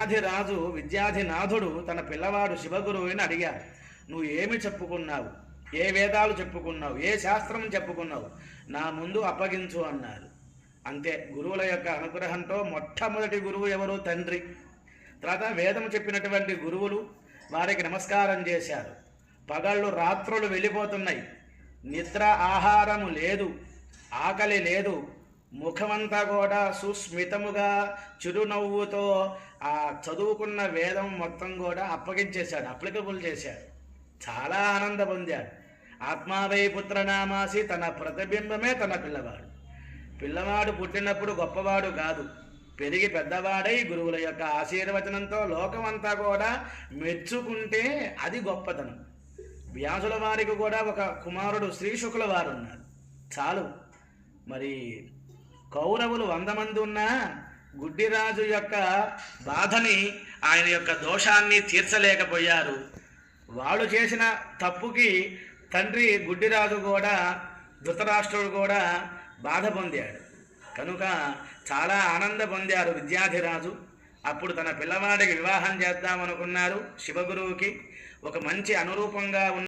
విద్యాధిరాజు విద్యాధినాథుడు తన పిల్లవాడు శివగురువుని అడిగాడు నువ్వు ఏమి చెప్పుకున్నావు? ఏ వేదాలు చెప్పుకున్నావు? ఏ శాస్త్రం చెప్పుకున్నావు? నా ముందు అప్పగించు అన్నారు. అంతే గురువుల యొక్క అనుగ్రహంతో మొట్టమొదటి గురువు ఎవరు? తండ్రి. తర్వాత వేదం చెప్పినటువంటి గురువులు వారికి నమస్కారం చేశారు. పగళ్ళు రాత్రులు వెళ్ళిపోతున్నాయి. నిద్ర ఆహారము లేదు. ఆకలి లేదు. ముఖమంతా కూడా సుస్మితముగా చిరునవ్వుతో ఆ చదువుకున్న వేదం మొత్తం కూడా అప్పగించేశాడు అప్లికబుల్ చేశాడు. చాలా ఆనంద పొందాడు. ఆత్మావై పుత్రనామాసి తన ప్రతిబింబమే తన పిల్లవాడు. పిల్లవాడు పుట్టినప్పుడు గొప్పవాడు కాదు. పెరిగి పెద్దవాడై గురువుల యొక్క ఆశీర్వచనంతో లోకమంతా కూడా మెచ్చుకుంటే అది గొప్పతనం. వ్యాసుల వారికి కూడా ఒక కుమారుడు శ్రీశుకుల వారు ఉన్నారు. చాలు. మరి కౌరవులు వంద మంది ఉన్నా గుడ్డిరాజు యొక్క బాధని ఆయన యొక్క దోషాన్ని తీర్చలేకపోయారు. వాళ్ళు చేసిన తప్పుకి తండ్రి గుడ్డిరాజు కూడా ధృతరాష్ట్రుడు కూడా బాధ పొందాడు. కనుక చాలా ఆనంద పొందారు విద్యాధిరాజు. అప్పుడు తన పిల్లవాడికి వివాహం చేద్దామనుకున్నారు శివగురువుకి. ఒక మంచి అనురూపంగా ఉన్న